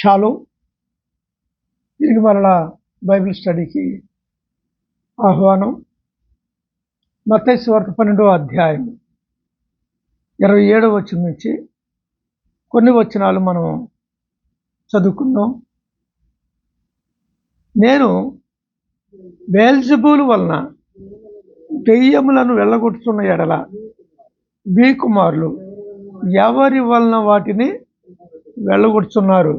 Shallow తిరిగి మరలా Bible స్టడీకి ఆహ్వానం. మతేశ్వార్త పన్నెండో అధ్యాయం ఇరవై ఏడో వచ్చిన నుంచి కొన్ని వచనాలు మనం చదువుకుందాం. నేను బేల్జబూలు వలన దెయ్యములను వెళ్ళగొట్టుతున్న ఎడల బీ కుమారులు ఎవరి వలన వాటిని వెళ్ళగొడుతున్నారు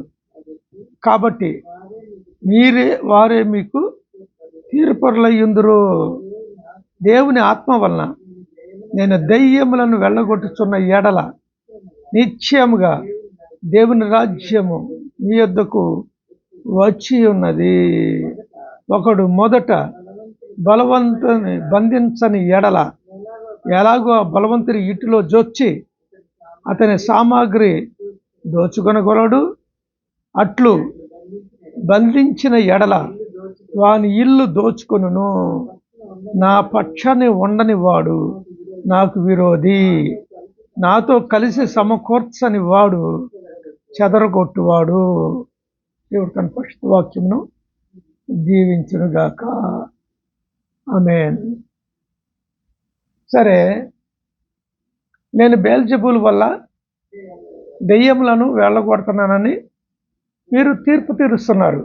కాబట్టి మీరే వారే మీకు తీర్పరులయ్యుందరు దేవుని ఆత్మ వలన నేను దయ్యములను వెళ్ళగొట్టుచున్న ఎడల నిశ్చయముగా దేవుని రాజ్యము మీ యొద్దకు వచ్చి ఉన్నది. ఒకడు మొదట బలవంతుని బంధించని ఎడల ఎలాగో ఆ బలవంతుని ఇటులో జొచ్చి అతని సామాగ్రి దోచుకొనగలడు అట్లు బంధించిన ఎడల వాని ఇల్లు దోచుకొనును. నా పక్షాన్ని ఉండని వాడు నాకు విరోధి. నాతో కలిసి సమకూర్చని వాడు చెదరగొట్టువాడు. దేవుడు తన పరిశుద్ధ వాక్యమును దీవించునుగాక. ఆమెన్. సరే నేను బేల్జబుల్ వల్ల దెయ్యములను వెళ్ళగొడుతున్నానని మీరు తీర్పు తీరుస్తున్నారు.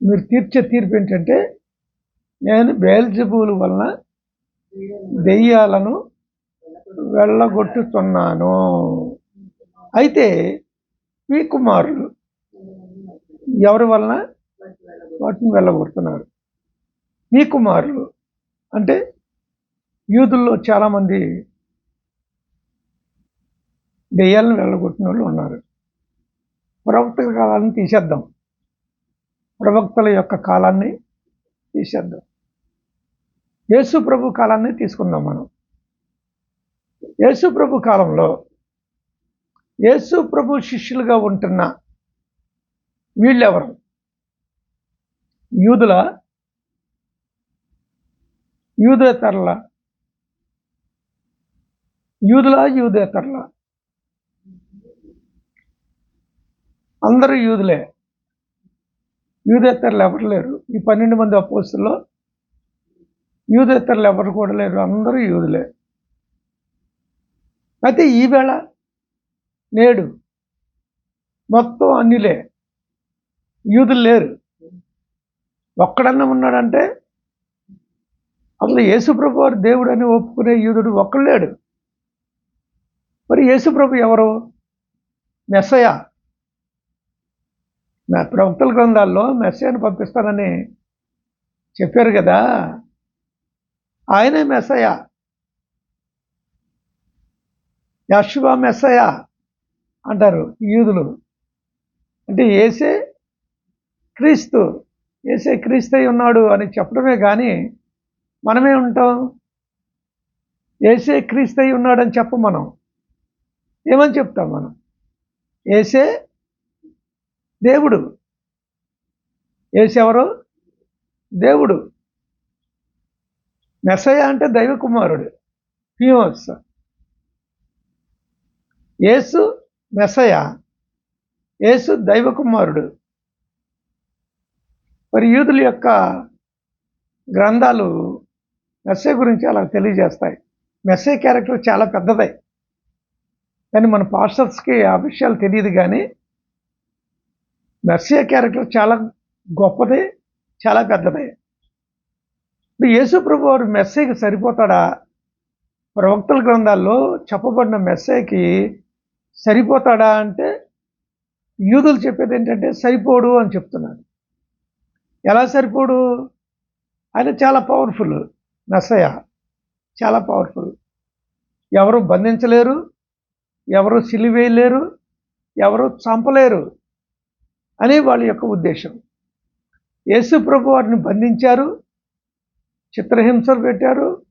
మీరు తీర్చే తీర్పు ఏంటంటే నేను బేల్జబూల్ వలన దెయ్యాలను వెళ్ళగొట్టుతున్నాను. అయితే మీ కుమారులు ఎవరి వలన వాటిని వెళ్ళగొడుతున్నారు? మీ కుమారులు అంటే యూదుల్లో చాలామంది దెయ్యాలను వెళ్ళగొట్టిన వాళ్ళు ఉన్నారు. ప్రవక్తల కాలాన్ని తీసేద్దాం. ప్రవక్తల యొక్క కాలాన్ని తీసేద్దాం. యేసు ప్రభు కాలాన్ని తీసుకుందాం మనం. యేసు ప్రభు కాలంలో యేసు ప్రభు శిష్యులుగా ఉంటున్న వీళ్ళెవరు? యూదుల యూదేతరుల యూదుల యూదేతరుల. అందరూ యూదులే. యూదేతరులు ఎవరు లేరు. ఈ పన్నెండు మంది అపోస్తుల్లో యూదేతరులు ఎవరు కూడా లేరు. అందరూ యూదులే. అయితే ఈవేళ నేడు మొత్తం అన్నిలే యూదులు లేరు. ఒక్కడన్నా ఉన్నాడంటే అసలు యేసుప్రభు వారు దేవుడు అని ఒప్పుకునే యూదుడు ఒక్కడు లేడు. మరి యేసుప్రభు ఎవరు? మెస్సయా? ప్రవక్తల గ్రంథాల్లో మెస్సేను పంపిస్తానని చెప్పారు కదా. ఆయనే మెస్సయ యశ్వ మెస్సయ అంటారు యూదులు. అంటే ఏసే క్రీస్తు ఏసే క్రీస్తు ఉన్నాడు అని చెప్పడమే కానీ మనమే ఉంటాం. ఏసే క్రీస్తు ఉన్నాడని చెప్పం మనం ఏమని చెప్తాం మనం? ఏసే దేవుడు. ఏసెవరు? దేవుడు. మెస్సయ అంటే దైవ కుమారుడు ఫియోస్ యేసు మెస్సయ యేసు దైవ కుమారుడు మరి యూదుల యొక్క గ్రంథాలు మెస్సే గురించి అలా తెలియజేస్తాయి. మెస్సే క్యారెక్టర్ చాలా పెద్దదే. కానీ మన పాస్టర్స్కి ఆ విషయాలు తెలియదు కానీ మెస్సే క్యారెక్టర్ చాలా గొప్పది చాలా పెద్దదే. ఇప్పుడు యేసు ప్రభు వారు మెస్సేకి సరిపోతాడా? ప్రవక్తల గ్రంథాల్లో చెప్పబడిన మెస్సేకి సరిపోతాడా అంటే యూదులు చెప్పేది ఏంటంటే సరిపోడు అని చెప్తున్నారు ఎలా సరిపోడు? ఆయన చాలా పవర్ఫుల్ మెస్సయ చాలా పవర్ఫుల్. ఎవరు బంధించలేరు ఎవరు సిలివేయలేరు ఎవరు చంపలేరు. అని వాళ్ళ యొక్క ఉద్దేశం. యేసు ప్రభు వారిని బంధించారు చిత్రహింసలు పెట్టారు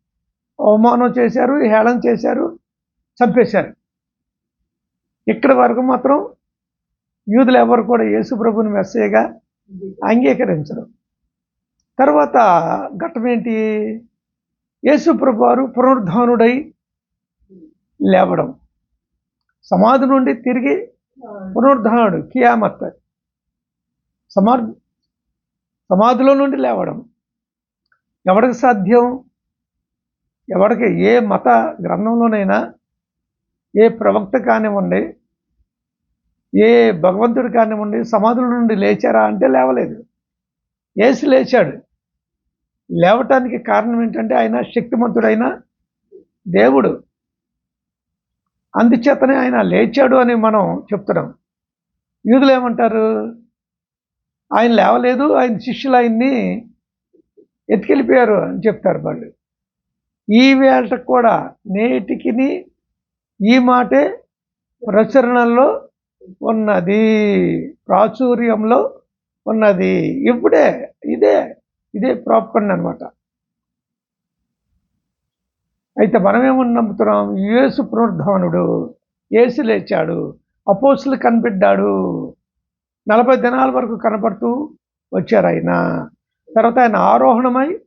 అవమానం చేశారు హేళన చేశారు చంపేశారు. ఇక్కడ వరకు మాత్రం యూదులు ఎవరు కూడా యేసు ప్రభుని మెస్సేగా అంగీకరించరు. తర్వాత ఘట్టం ఏంటి? యేసు ప్రభు వారు పునరుద్ధానుడై లేవడం. సమాధి నుండి తిరిగి పునరుద్ధానుడు కియామత్. సమా సమాధిలో నుండి లేవడం. ఎవరికి సాధ్యం? ఎవరికి ఏ మత గ్రంథంలోనైనా ఏ ప్రవక్త కానివ్వండి ఏ భగవంతుడు కానివ్వండి సమాధుల నుండి లేచారా అంటే లేవలేదు. ఏసి లేచాడు. లేవటానికి కారణం ఏంటంటే ఆయన శక్తిమంతుడైన దేవుడు. అందుచేతనే ఆయన లేచాడు అని మనం చెప్తున్నాం. యూదులు ఏమంటారు? ఆయన లేవలేదు ఆయన శిష్యులు ఆయన్ని ఎత్తుకెళ్ళిపోయారు అని చెప్తారు వాళ్ళు. ఈ వేట కూడా నేటికి ఈ మాటే ప్రచురణలో ఉన్నది ప్రాచుర్యంలో ఉన్నది. ఇప్పుడే ఇదే ఇదే ప్రాపకండి అనమాట అయితే మనమేమని నమ్ముతున్నాం? యేసు పునరుద్ధానుడు ఏసు లేచాడు అపోసులు కనిపెట్టాడు. నలభై దినాల వరకు కనపడుతూ వచ్చారు ఆయన. తర్వాత ఆయన ఆరోహణమై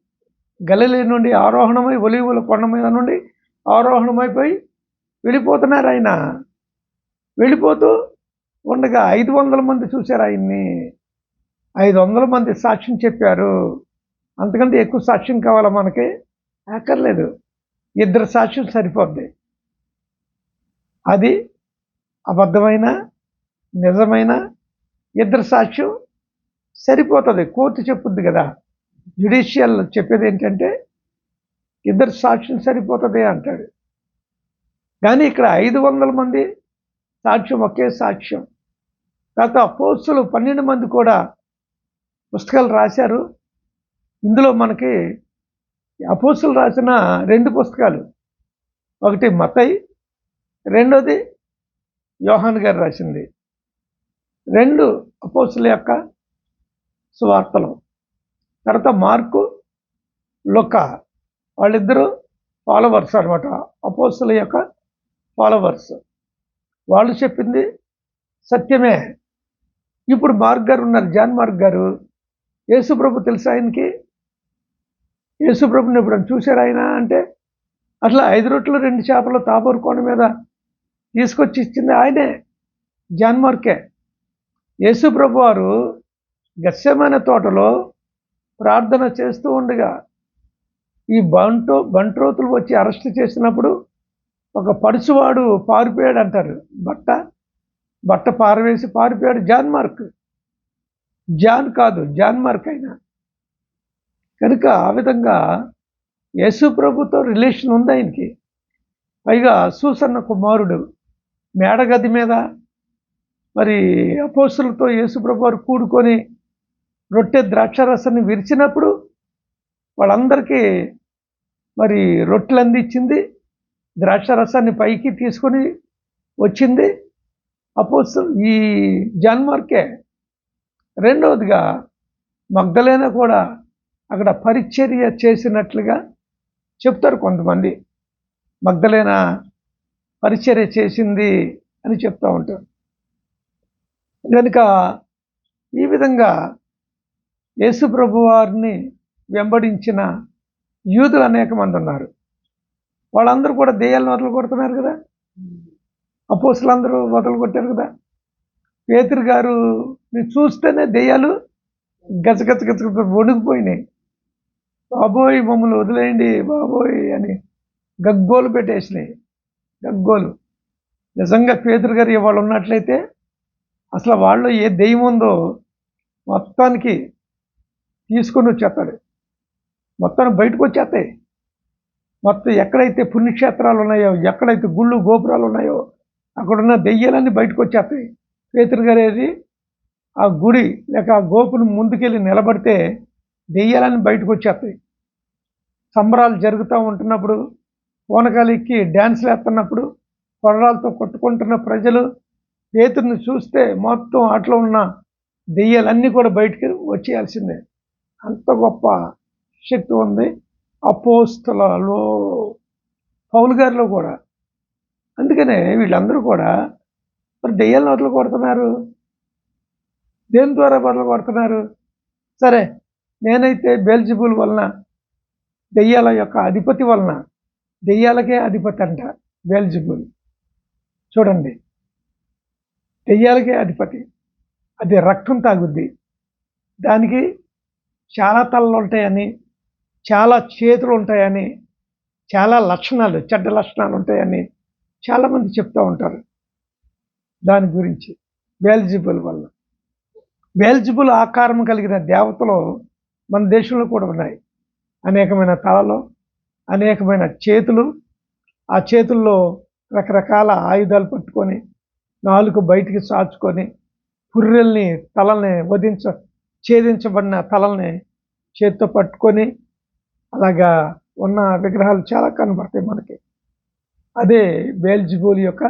గలిలీ నుండి ఆరోహణమై ఒలివుల కొండ మీద నుండి ఆరోహణమైపోయి వెళ్ళిపోతున్నారు ఆయన. వెళ్ళిపోతూ ఉండగా ఐదు వందల మంది చూశారు ఆయన్ని. ఐదు వందల మంది సాక్ష్యం చెప్పారు. అంతకంటే ఎక్కువ సాక్ష్యం కావాలా మనకి? అక్కర్లేదు. ఇద్దరు సాక్ష్యం సరిపోద్ది. అది అబద్ధమైన నిజమైన ఇద్దరు సాక్ష్యం సరిపోతుంది. కోర్టు చెప్పుద్ది కదా. జ్యుడిషియల్ చెప్పేది ఏంటంటే ఇద్దరు సాక్ష్యం సరిపోతుంది అంటాడు. కానీ ఇక్కడ ఐదు వందల మంది సాక్ష్యం ఒకే సాక్ష్యం. తర్వాత అపోస్తులు పన్నెండు మంది కూడా పుస్తకాలు రాశారు. ఇందులో మనకి అపోస్తులు రాసిన రెండు పుస్తకాలు. ఒకటి మతై రెండోది యోహాన్ గారు రాసింది. రెండు అపోస్తుల యొక్క సువార్తలు. తర్వాత మార్కు లొక్క వాళ్ళిద్దరూ ఫాలోవర్స్ అనమాట అపోస్తుల యొక్క ఫాలోవర్స్. వాళ్ళు చెప్పింది సత్యమే. ఇప్పుడు మార్క్ గారు ఉన్నారు. జాన్ మార్క్ గారు. యేసుప్రభు తెలుసు ఆయనకి? యేసుప్రభుని ఇప్పుడు చూశారు ఆయన అంటే? అట్లా ఐదు రొట్లు రెండు చేపలు తాబూరు కొండ మీద తీసుకొచ్చి ఇచ్చింది ఆయనే. జాన్ మార్కే. యేసుప్రభు వారు గస్యమైన తోటలో ప్రార్థన చేస్తూ ఉండగా ఈ బంటో బంట్రోతులు వచ్చి అరెస్ట్ చేసినప్పుడు ఒక పడుచువాడు పారిపోయాడు అంటారు బట్ట బట్ట పారవేసి పారిపోయాడు జాన్ మార్క్. జాన్ కాదు జాన్ మార్క్ అయినా. కనుక ఆ విధంగా యేసు ప్రభుతో రిలేషన్ ఉంది ఆయనకి. పైగా సూసన్న కుమారుడు మేడగది మీద మరి అపోస్తులతో యేసుప్రభు వారు కూడుకొని రొట్టె ద్రాక్షరసాన్ని విరిచినప్పుడు వాళ్ళందరికీ మరి రొట్టెలు అందించింది ద్రాక్షరసాన్ని పైకి తీసుకొని వచ్చింది. అపోస్తు ఈ జాన్మార్కే రెండవదిగా మగ్ధలైన కూడా అక్కడ పరిచర్య చేసినట్లుగా చెప్తారు కొంతమంది. మగ్ధలైన పరిచర్య చేసింది అని చెప్తూ ఉంటారు. కనుక ఈ విధంగా యేసు ప్రభు వారిని వెంబడించిన యూదులు అనేక మంది ఉన్నారు. వాళ్ళందరూ కూడా దెయ్యాలను వదలు కొడుతున్నారు కదా. అపోసులందరూ వదలు కొట్టారు కదా. పేతురు గారు చూస్తేనే దెయ్యాలు గజగజ గజ వణికిపోయినాయి. బాబోయ్ మమ్మల్ని వదిలేయండి బాబోయ్ అని గగ్గోలు పెట్టేసినాయి. గగ్గోలు. నిజంగా పేదరు గారు ఇవాళ ఉన్నట్లయితే అసలు వాళ్ళు ఏ దెయ్యం ఉందో మొత్తానికి తీసుకొని వచ్చేస్తాడు. మొత్తానికి బయటకు వచ్చేస్తాయి. మొత్తం ఎక్కడైతే పుణ్యక్షేత్రాలు ఉన్నాయో ఎక్కడైతే గుళ్ళు గోపురాలు ఉన్నాయో అక్కడున్న దెయ్యాలన్నీ బయటకు వచ్చేస్తాయి. పేతురు గారేది ఆ గుడి లేక ఆ గోపును ముందుకెళ్ళి నిలబడితే దెయ్యాలన్నీ బయటకు వచ్చేస్తాయి. సంబరాలు జరుగుతూ ఉంటున్నప్పుడు పూనకాలు ఎక్కి డ్యాన్స్లు వేస్తున్నప్పుడు కొరడాలతో కొట్టుకుంటున్న ప్రజలు పేతుర్ని చూస్తే మొత్తం అట్లా ఉన్న దెయ్యాలన్నీ కూడా బయటికి వచ్చేయాల్సిందే. అంత గొప్ప శక్తి ఉంది. అపోస్తులలో పౌలు గారిలో కూడా. అందుకనే వీళ్ళందరూ కూడా మరి దెయ్యాలను వదలు కొడుతున్నారు? దేని ద్వారా వదలు కొడుతున్నారు? సరే నేనైతే బెల్జిబుల్ వలన దెయ్యాల యొక్క అధిపతి వలన దెయ్యాలకే అధిపతి అంట బెల్జిబుల్. చూడండి. దెయ్యాలకే అధిపతి. అది రక్తం తాగుద్ది. దానికి చాలా తలలు ఉంటాయని చాలా చేతులు ఉంటాయని చాలా లక్షణాలు చెడ్డ లక్షణాలు ఉంటాయని చాలామంది చెప్తూ ఉంటారు. దాని గురించి బేల్జిబుల్ వల్ల. బేల్జిబుల్ ఆకారం కలిగిన దేవతలు మన దేశంలో కూడా ఉన్నాయి. అనేకమైన తలలు అనేకమైన చేతులు ఆ చేతుల్లో రకరకాల ఆయుధాలు పట్టుకొని నాలుగు బయటికి చాచుకొని పుర్రెల్ని తలల్ని వధించ ఛేదించబడిన తలల్ని చేత్తో పట్టుకొని అలాగా ఉన్న విగ్రహాలు చాలా కనబడతాయి మనకి. అదే బేల్జిబూల్ యొక్క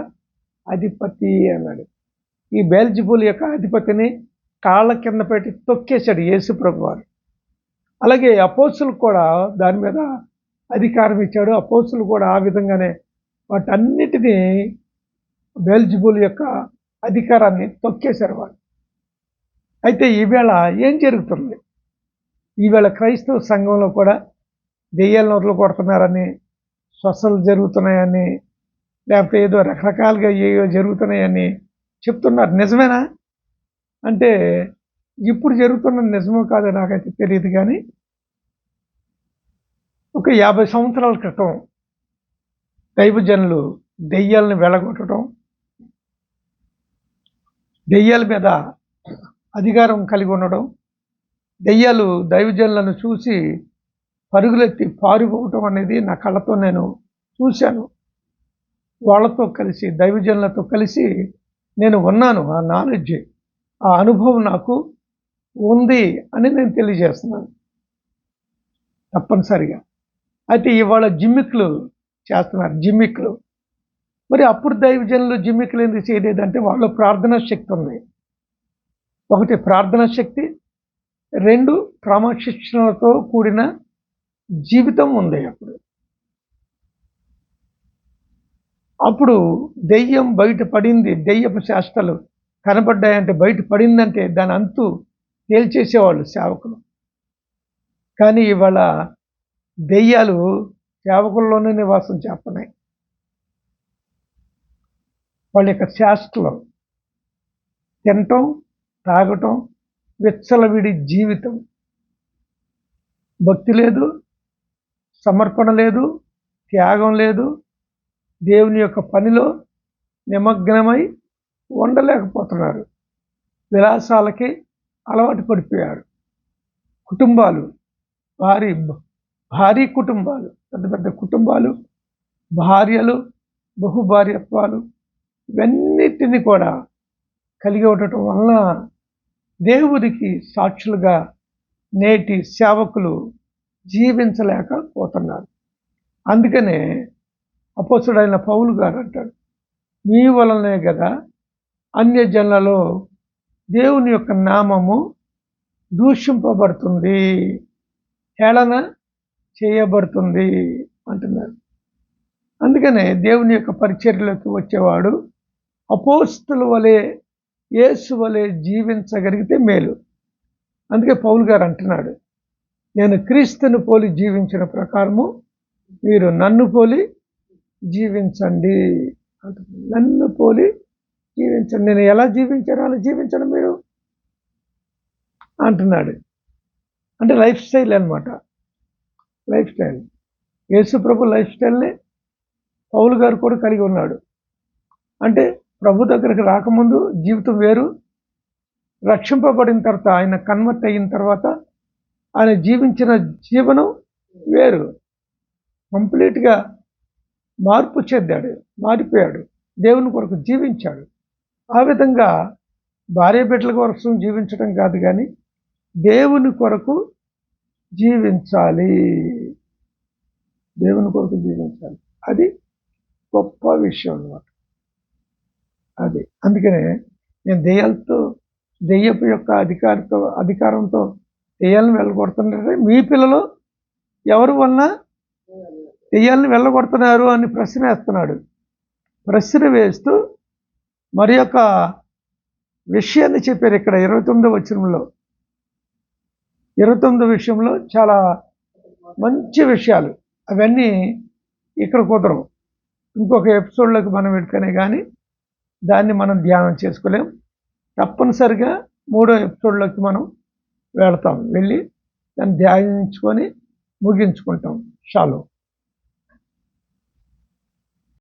అధిపతి అన్నాడు. ఈ బేల్జిబూల్ యొక్క అధిపతిని కాళ్ళ కింద పెట్టి తొక్కేశాడు యేసు ప్రభు వారు అలాగే అపోసులు కూడా దాని మీద అధికారం ఇచ్చాడు. అపోసులు కూడా ఆ విధంగానే వాటన్నిటినీ బెల్జిబుల్ యొక్క అధికారాన్ని తొక్కేశారు వాళ్ళు. అయితే ఈవేళ ఏం జరుగుతుంది? ఈవేళ క్రైస్తవ సంఘంలో కూడా దెయ్యాల నోట్లు కొడుతున్నారని స్వసలు జరుగుతున్నాయని లేకపోతే ఏదో రకరకాలుగా ఏవో జరుగుతున్నాయని చెప్తున్నారు. నిజమేనా? అంటే ఇప్పుడు జరుగుతున్న నిజమో కాదో నాకైతే తెలియదు కానీ ఒక యాభై సంవత్సరాల క్రితం దైవజనులు దెయ్యాలను వెళ్ళగొట్టడం దెయ్యాల మీద అధికారం కలిగి ఉండడం దెయ్యాలు దైవజనులను చూసి పరుగులెత్తి పారిపోవటం అనేది నా కళ్ళతో నేను చూశాను. వాళ్ళతో కలిసి దైవజనులతో కలిసి నేను ఉన్నాను. ఆ నాలెడ్జ్ ఆ అనుభవం నాకు ఉంది అని నేను తెలియజేస్తున్నాను తప్పనిసరిగా. అయితే ఇవాళ జిమ్మిక్లు చేస్తున్నారు జిమ్మిక్లు. మరి అప్పుడు దైవజనులు జిమ్మికలు ఎందుకు చేయలేదంటే వాళ్ళ ప్రార్థనా శక్తి ఉంది. ఒకటి ప్రార్థనా శక్తి రెండు క్రమశిక్షణలతో కూడిన జీవితం ఉంది అప్పుడు. అప్పుడు దెయ్యం బయట పడింది దెయ్యపు శాస్త్రాలు కనబడ్డాయంటే బయట పడిందంటే దాని అంతు తేల్చేసేవాళ్ళు సేవకులు. కానీ ఇవాళ దెయ్యాలు సేవకుల్లోనే నివాసం చేస్తున్నాయి. వాళ్ళ యొక్క శాస్త్రలు తినటం తాగటం విచ్చలవిడి జీవితం. భక్తి లేదు సమర్పణ లేదు త్యాగం లేదు. దేవుని యొక్క పనిలో నిమగ్నమై ఉండలేకపోతున్నారు. విలాసాలకి అలవాటు పడిపోయారు. కుటుంబాలు భారీ భారీ కుటుంబాలు పెద్ద పెద్ద కుటుంబాలు భార్యలు బహుభార్యత్వాలు ఇవన్నిటిని కూడా కలిగి ఉండటం వలన దేవుడికి సాక్షులుగా నేటి సేవకులు జీవించలేకపోతున్నారు. అందుకనే అపోసుడైన పౌలు గారు అంటాడు మీ వలనే కదా అన్యజనులలో దేవుని యొక్క నామము దూషింపబడుతుంది హేళన చేయబడుతుంది అంటున్నారు అందుకనే దేవుని యొక్క పరిచర్యలోకి వచ్చేవాడు అపోస్తుల వలె యేసు వలె జీవించగలిగితే మేలు. అందుకే పౌలు గారు అంటున్నాడు నేను క్రీస్తుని పోలి జీవించిన ప్రకారము మీరు నన్ను పోలి జీవించండి. నన్ను పోలి జీవించండి. నేను ఎలా జీవించానో? అలా జీవించడం మీరు? అంటున్నాడు. అంటే లైఫ్ స్టైల్ అనమాట లైఫ్ స్టైల్. యేసు ప్రభు లైఫ్ స్టైల్ని పౌలు గారు కూడా కలిగి ఉన్నాడు. అంటే ప్రభు దగ్గరికి రాకముందు జీవితం వేరు రక్షింపబడిన తర్వాత ఆయన కన్వర్ట్ అయిన తర్వాత ఆయన జీవించిన జీవనం వేరు. కంప్లీట్గా మార్పు చెందాడు మారిపోయాడు దేవుని కొరకు జీవించాడు. ఆ విధంగా భార్య బిడ్డల కోసం జీవించడం కాదు కానీ దేవుని కొరకు జీవించాలి. దేవుని కొరకు జీవించాలి. అది గొప్ప విషయం అన్నమాట. అది. అందుకనే నేను దెయ్యాలతో దెయ్యపు యొక్క అధికారితో అధికారంతో దెయ్యాలను వెళ్ళగొడుతున్నారంటే మీ పిల్లలు ఎవరి వలన దెయ్యాలను వెళ్ళగొడుతున్నారు అని ప్రశ్న వేస్తున్నాడు. ప్రశ్న వేస్తూ మరి యొక్క విషయాన్ని చెప్పారు ఇక్కడ ఇరవై తొమ్మిదో వచనంలో. ఇరవై తొమ్మిదో విషయంలో చాలా మంచి విషయాలు. అవన్నీ ఇక్కడ కుదరవు. ఇంకొక ఎపిసోడ్లోకి మనం పెట్టుకునే కానీ దాన్ని మనం ధ్యానం చేసుకోలేం. తప్పనిసరిగా మూడో ఎపిసోడ్లోకి మనం వెళతాం. వెళ్ళి దాన్ని ధ్యానించుకొని ముగించుకుంటాం. షాలో.